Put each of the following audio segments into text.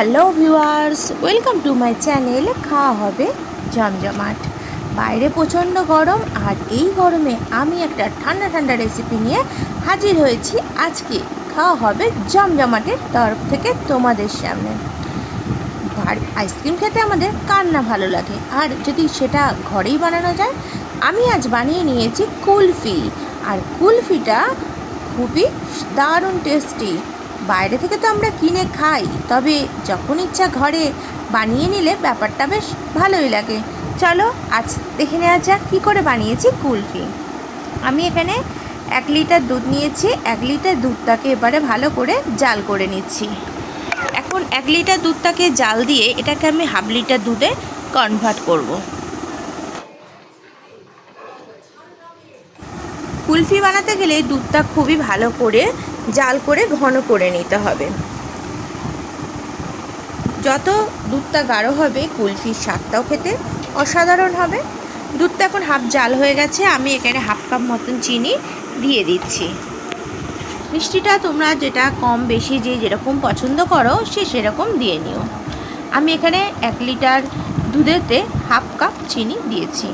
Hello viewers welcome to my channel খাওয়া হবে জমজমাট বাইরে প্রচণ্ড গরম, আর এই গরমে আমি একটা ঠান্ডা ঠান্ডা রেসিপি নিয়ে হাজির হয়েছি আজকে খাওয়া হবে জমজমাটের তরফ থেকে তোমাদের সামনে। আর আইসক্রিম খেতে আমাদের কার না ভালো লাগে? আর যদি সেটা ঘরেই বানানো যায়, আমি আজ বানিয়ে নিয়েছি কুলফি। আর কুলফিটা খুবই দারুণ টেস্টি বাইরে থেকে তো আমরা কিনে খাই। তবে যখন ইচ্ছা ঘরে বানিয়ে নিলে ব্যাপারটা বেশ ভালোই লাগে। চলো, আজ দেখে নেওয়া যাক কী করে বানিয়েছি কুলফি। আমি এখানে এক লিটার দুধ নিয়েছি, এক লিটার দুধটাকে এবারে ভালো করে জাল করে নিচ্ছি। এখন এক লিটার দুধটাকে জাল দিয়ে এটাকে আমি হাফ লিটার দুধে কনভার্ট করব। কুলফি বানাতে গেলে দুধটা খুবই ভালো করে জাল করে ঘন করে নিতে হবে। যত দুধটা গাঢ় হবে, কুলফির স্বাদটাও খেতে অসাধারণ হবে। দুধটা এখন হাফ জাল হয়ে গেছে, আমি এখানে হাফ কাপ মতন চিনি দিয়ে দিচ্ছি। মিষ্টিটা তোমরা যেটা কম বেশি যে যেরকম পছন্দ করো, সে সেরকম দিয়ে নিও। আমি এখানে এক লিটার দুধেতে হাফ কাপ চিনি দিয়েছি।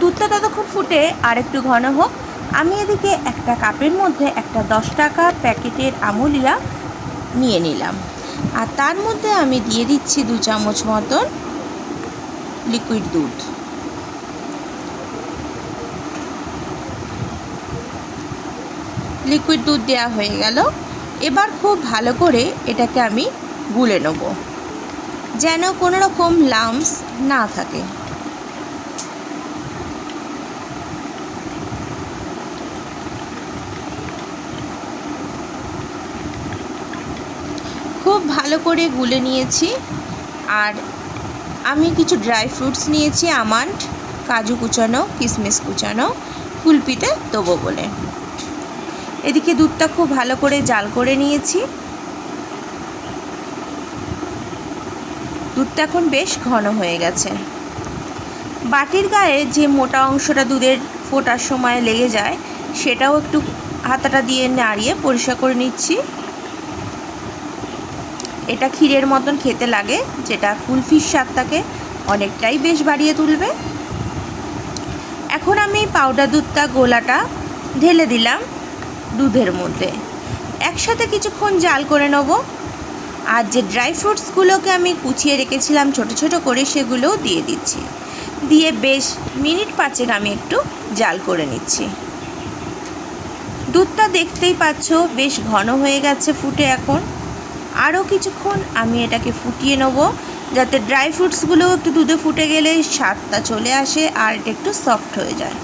দুধটা ততক্ষণ ফুটে আর একটু ঘন হোক আমি এদিকে একটা কাপের মধ্যে একটা দশ টাকা প্যাকেটের আমুলিয়া নিয়ে নিলাম। আর তার মধ্যে আমি দিয়ে দিচ্ছি দু চামচ মতন লিকুইড দুধ। লিকুইড দুধ দেওয়া হয়ে গেল। এবার খুব ভালো করে এটাকে আমি গুলে নেব। যেন কোনো রকম লামস না থাকে। খুব ভালো করে গুলে নিয়েছি। আর আমি কিছু ড্রাই ফ্রুটস নিয়েছি আমান্ড কাজু কুচানো কিশমিশ কুচানো, কুলপিতে দেবো বলে। এদিকে দুধটা খুব ভালো করে জাল করে নিয়েছি। দুধটা এখন বেশ ঘন হয়ে গেছে। বাটির গায়ে যে মোটা অংশটা দুধের ফোটার সময় লেগে যায়, সেটাও একটু হাতাটা দিয়ে নাড়িয়ে পরিষ্কার করে নিচ্ছি। এটা ক্ষীরের মতন খেতে লাগে, যেটা কুলফির স্বাদটাকে অনেকটাই বেশ বাড়িয়ে তুলবে। এখন আমি পাউডার দুধটা গোলাটা ঢেলে দিলাম দুধের মধ্যে। একসাথে কিছুক্ষণ জাল করে নেব। আর যে ড্রাই ফ্রুটসগুলোকে আমি কুচিয়ে রেখেছিলাম ছোট ছোট করে, সেগুলোও দিয়ে দিচ্ছি। দিয়ে বেশ মিনিট পাঁচেক আমি একটু জাল করে নিচ্ছি। দুধটা দেখতেই পাচ্ছ বেশ ঘন হয়ে গেছে ফুটে এখন। আরও কিছুক্ষণ আমি এটাকে ফুটিয়ে নেব। যাতে ড্রাই ফ্রুটসগুলো একটু দুধে ফুটে গেলে স্বাদটা চলে আসে আর এটা একটু সফট হয়ে যায়।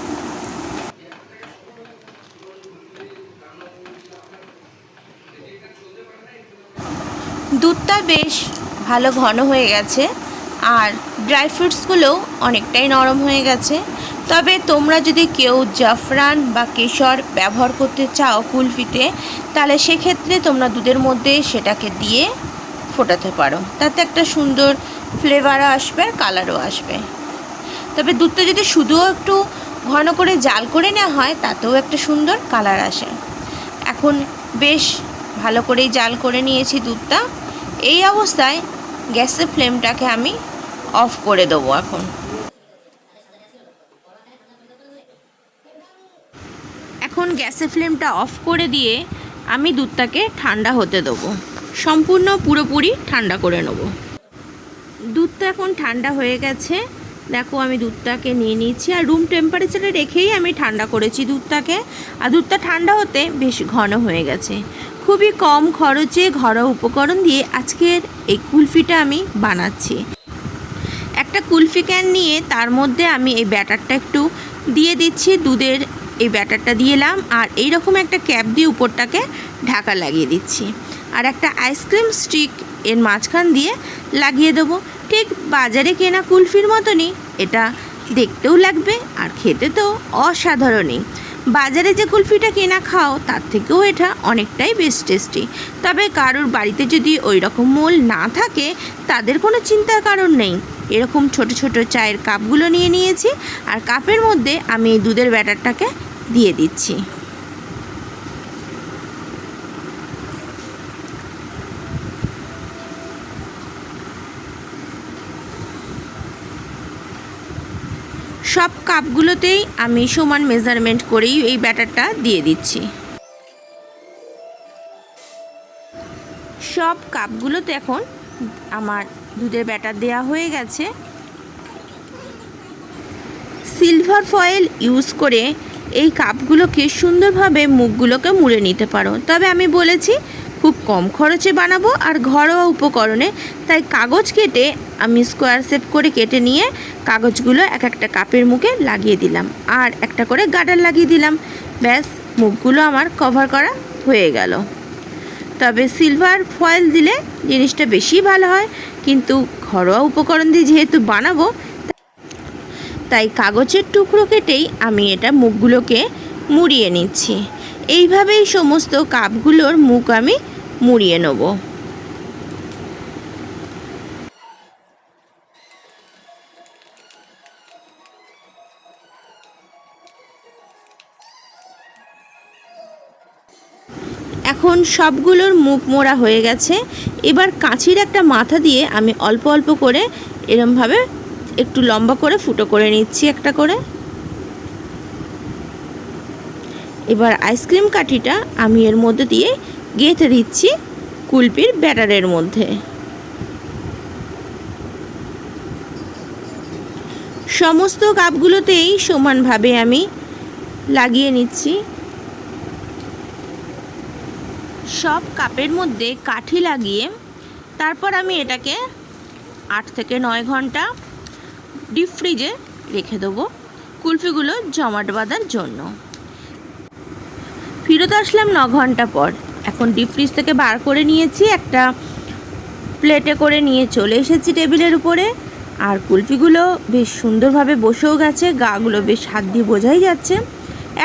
দুধটা বেশ ভালো ঘন হয়ে গেছে আর ড্রাই ফ্রুটসগুলোও অনেকটাই নরম হয়ে গেছে। তবে তোমরা যদি কেউ জাফরান বা কেশর ব্যবহার করতে চাও কুলফিতে তাহলে সেক্ষেত্রে তোমরা দুধের মধ্যে সেটাকে দিয়ে ফোটাতে পারো। তাতে একটা সুন্দর ফ্লেভারও আসবে আর কালারও আসবে। তবে দুধটা যদি শুধুও একটু ঘন করে জাল করে নেওয়া হয়, তাতেও একটা সুন্দর কালার আসে। এখন বেশ ভালো করেই জাল করে নিয়েছি দুধটা। এই অবস্থায় গ্যাসের ফ্লেমটাকে আমি অফ করে দেবো এখন। এখন গ্যাসের ফ্লেমটা অফ করে দিয়ে আমি দুধটাকে ঠান্ডা হতে দেবো। সম্পূর্ণ পুরোপুরি ঠান্ডা করে নেব। দুধটা এখন ঠান্ডা হয়ে গেছে। দেখো আমি দুধটাকে নিয়ে নিয়েছি আর রুম টেম্পারেচারে রেখেই আমি ঠান্ডা করেছি দুধটাকে। আর দুধটা ঠান্ডা হতে বেশ ঘন হয়ে গেছে। খুবই কম খরচে ঘরোয়া উপকরণ দিয়ে আজকের এই কুলফিটা আমি বানাচ্ছি। একটা কুলফি ক্যান নিয়ে তার মধ্যে আমি এই ব্যাটারটা একটু দিয়ে দিচ্ছি দুধের এই ব্যাটারটা দিয়ে এলাম আর এই রকম একটা ক্যাপ দিয়ে উপরটাকে ঢাকা লাগিয়ে দিচ্ছি। আর একটা আইসক্রিম স্টিক এর মাঝখান দিয়ে লাগিয়ে দেবো। ঠিক বাজারে কেনা কুলফির মতনই। এটা দেখতেও লাগবে আর খেতে তো অসাধারণই। বাজারে যে কুলফিটা কেনা খাও, তার থেকেও এটা অনেকটাই বেশ টেস্টি। তবে কারোর বাড়িতে যদি ওই রকম মোল না থাকে, তাদের কোনো চিন্তার কারণ নেই। এরকম ছোট ছোট চায়ের কাপগুলো নিয়ে নিয়েছি। আর কাপের মধ্যে আমি এই দুধের ব্যাটারটাকে দিয়ে দিচ্ছি। সব কাপগুলোতেই আমি সমান মেজারমেন্ট করেই এই ব্যাটারটা দিয়ে দিচ্ছি। সব কাপগুলোতে এখন আমার দুধের ব্যাটার দেয়া হয়ে গেছে। সিলভার ফয়েল ইউজ করে এই কাপগুলোকে সুন্দরভাবে মুখগুলোকে মুড়ে নিতে পারো। তবে আমি বলেছি, খুব কম খরচে বানাবো আর ঘরোয়া উপকরণে। তাই কাগজ কেটে আমি স্কোয়ার শেপ করে কেটে নিয়ে কাগজগুলো এক একটা কাপের মুখে লাগিয়ে দিলাম আর একটা করে গার্ডার লাগিয়ে দিলাম। ব্যাস, মুখগুলো আমার কভার করা হয়ে গেল। তবে সিলভার ফয়েল দিলে জিনিসটা বেশি ভালো হয়। কিন্তু ঘরোয়া উপকরণ দিয়ে যেহেতু বানাবো তাই কাগজের টুকরো কেটেই আমি এটা মুখগুলোকে মুড়িয়ে নিচ্ছি। এইভাবেই সমস্ত কাপগুলোর মুখ আমি মুড়িয়ে নেব। এখন সবগুলোর মুখ মোড়া হয়ে গেছে। এবার কাঁচির একটা মাথা দিয়ে আমি অল্প অল্প করে এরমভাবে একটু লম্বা করে, ফুটো করে নিচ্ছি একটা করে। এবার আইসক্রিম কাঠিটা আমি এর মধ্যে দিয়ে গেঁথে দিচ্ছি কুলপির ব্যাটারের মধ্যে। সমস্ত কাপগুলোতেই সমানভাবে আমি লাগিয়ে নিচ্ছি। সব কাপের মধ্যে কাঠি লাগিয়ে, তারপর আমি এটাকে আট থেকে নয় ঘণ্টা ডিপ ফ্রিজে রেখে দেবো কুলফিগুলো জমাট বাঁধার জন্য। ফিরত আসলাম ন ঘণ্টা পর। এখন ডিপ ফ্রিজ থেকে বার করে নিয়েছি, একটা প্লেটে করে নিয়ে চলে এসেছি টেবিলের উপরে। আর কুলফিগুলো বেশ সুন্দরভাবে বসেও গেছে, গাগুলো বেশ হাত দিয়ে বোঝাই যাচ্ছে।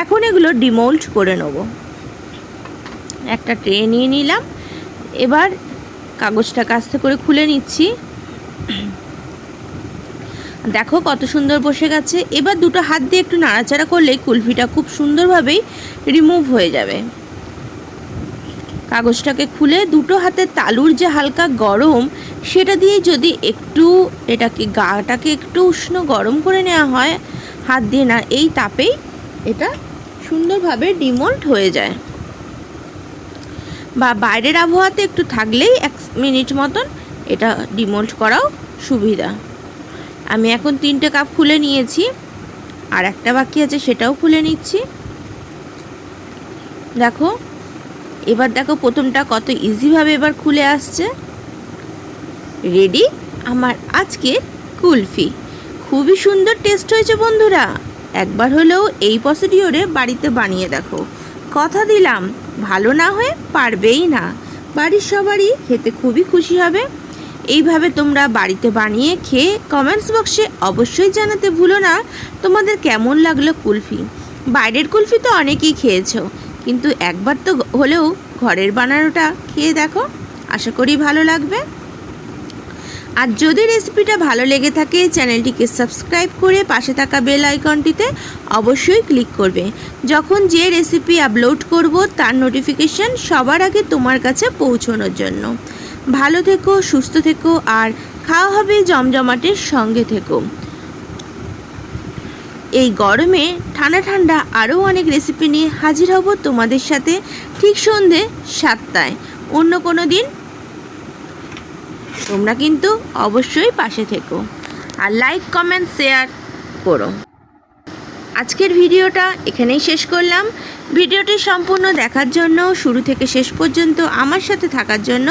এখন এগুলো ডিমোল্ড করে নেব। একটা ট্রে নিয়ে নিলাম। এবার কাগজটা কাস্তে করে খুলে নিচ্ছি। দেখো কত সুন্দর বসে গেছে। এবার দুটো হাত দিয়ে একটু নাড়াচাড়া করলেই কুলফিটা খুব সুন্দরভাবেই রিমুভ হয়ে যাবে। কাগজটাকে খুলে দুটো হাতে তালুর যে হালকা গরম, সেটা দিয়ে যদি একটু এটাকে, গাটাকে একটু উষ্ণ গরম করে নেওয়া হয়, হাত দিয়ে না, এই তাপেই এটা সুন্দরভাবে ডিমোল্ট হয়ে যায়। বা বাইরের আবহাওয়াতে একটু থাকলেই এক মিনিট মতন এটা ডিমোল্ট করাও সুবিধা। আমি এখন তিনটে কাপ খুলে নিয়েছি, আর একটা বাকি আছে সেটাও খুলে নিচ্ছি। দেখো, এবার দেখো প্রথমটা কত ইজিভাবে এবার খুলে আসছে। রেডি আমার আজকে কুলফি। খুবই সুন্দর টেস্ট হয়েছে বন্ধুরা। একবার হলেও এই প্রসিডিওরে বাড়িতে বানিয়ে দেখো। কথা দিলাম, ভালো না হয়ে পারবেই না। বাড়ির সবারই খেতে খুবই খুশি হবে। এইভাবে তোমরা বাড়িতে বানিয়ে খেয়ে কমেন্টস বক্সে অবশ্যই জানাতে ভুলো না। তোমাদের কেমন লাগল কুলফি? বাইরের কুলফি তো অনেকেই খেয়েছো, কিন্তু একবার তো হলেও ঘরের বানানোটা খেয়ে দেখো, আশা করি ভালো লাগবে। আর যদি রেসিপিটা ভালো লেগে থাকে চ্যানেলটিকে সাবস্ক্রাইব করে পাশে থাকা বেল আইকনটিতে অবশ্যই ক্লিক করবে। যখন যে রেসিপি আপলোড করব, তার নোটিফিকেশান সবার আগে তোমার কাছে পৌঁছানোর জন্য। ভালো থেকো, সুস্থ থেকো আর খাওয়া হবে জমজমাটের সঙ্গে থেকো। এই গরমে ঠান্ডা ঠান্ডা আরও অনেক রেসিপি নিয়ে হাজির হব তোমাদের সাথে ঠিক সন্ধে সাতটায়। অন্য কোনো দিন তোমরা কিন্তু অবশ্যই পাশে থেকো আর লাইক কমেন্ট শেয়ার করো। আজকের ভিডিওটা এখানেই শেষ করলাম। ভিডিওটি সম্পূর্ণ দেখার জন্য, শুরু থেকে শেষ পর্যন্ত আমার সাথে থাকার জন্য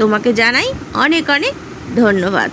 তোমাকে জানাই অনেক অনেক ধন্যবাদ।